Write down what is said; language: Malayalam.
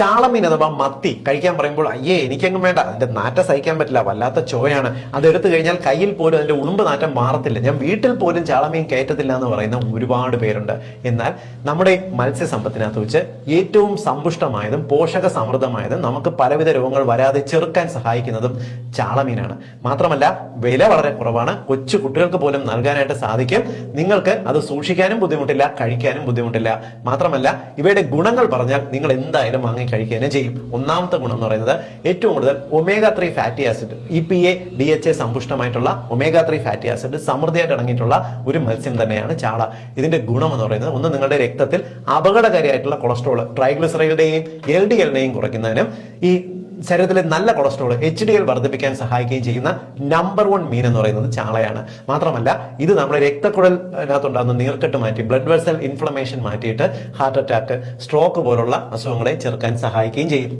ചാളമീൻ അഥവാ മത്തി കഴിക്കാൻ പറയുമ്പോൾ അയ്യേ എനിക്കങ്ങ് വേണ്ട. അതിന്റെ നാറ്റ സഹിക്കാൻ പറ്റില്ല. വല്ലാത്ത ചോയാണ് അതെടുത്തു കഴിഞ്ഞാൽ കയ്യിൽ പോലും അതിന്റെ ഉളുമ്പ് നാറ്റം മാറത്തില്ല. ഞാൻ വീട്ടിൽ പോലും ചാളമീൻ കയറ്റത്തില്ല എന്ന് പറയുന്ന ഒരുപാട് പേരുണ്ട്. എന്നാൽ നമ്മുടെ മത്സ്യസമ്പത്തിനകത്ത് വെച്ച് ഏറ്റവും സമ്പുഷ്ടമായതും പോഷക സമൃദ്ധമായതും നമുക്ക് പലവിധ രോഗങ്ങൾ വരാതെ ചെറുക്കാൻ സഹായിക്കുന്നതും ചാളമീനാണ്. മാത്രമല്ല വില വളരെ കുറവാണ്. കൊച്ചു കുട്ടികൾക്ക് പോലും നൽകാനായിട്ട് സാധിക്കും. നിങ്ങൾക്ക് അത് സൂക്ഷിക്കാനും ബുദ്ധിമുട്ടില്ല കഴിക്കാനും ബുദ്ധിമുട്ടില്ല. മാത്രമല്ല ഇവയുടെ ഗുണങ്ങൾ പറഞ്ഞാൽ നിങ്ങൾ എന്തായാലും വാങ്ങി കഴിക്കുക ചെയ്യും. ഒന്നാമത്തെ ഗുണം എന്ന് പറയുന്നത് ഏറ്റവും കൂടുതൽ omega three fatty acid E P A D H A സമ്പുഷ്ടമായിട്ടുള്ള omega three fatty acid സമൃദ്ധിയായിട്ട് അടങ്ങിയിട്ടുള്ള ഒരു മത്സ്യം തന്നെയാണ് ചാള. ഇതിന്റെ ഗുണം എന്ന് പറയുന്നത് ഒന്ന് നിങ്ങളുടെ രക്തത്തിൽ അപകടകാരിയായിട്ടുള്ള കൊളസ്ട്രോൾ ട്രൈഗ്ലിസറൈഡുടെയും എൽ ഡി എല്ലിനെയും കുറയ്ക്കുന്നതിനും ഈ ശരീരത്തിലെ നല്ല കൊളസ്ട്രോൾ എച്ച് ഡി എൽ വർദ്ധിപ്പിക്കാൻ സഹായിക്കുകയും ചെയ്യുന്ന നമ്പർ വൺ മീൻ എന്ന് പറയുന്നത് ചാളയാണ്. മാത്രമല്ല ഇത് നമ്മുടെ രക്തക്കുഴലിനകത്തുണ്ടാകുന്ന നീർക്കെട്ട് മാറ്റി ബ്ലഡ് വെസൽ ഇൻഫ്ലമേഷൻ മാറ്റിയിട്ട് ഹാർട്ട് അറ്റാക്ക് സ്ട്രോക്ക് പോലുള്ള അസുഖങ്ങളെ ചെറുക്കാൻ സഹായിക്കുകയും ചെയ്യും.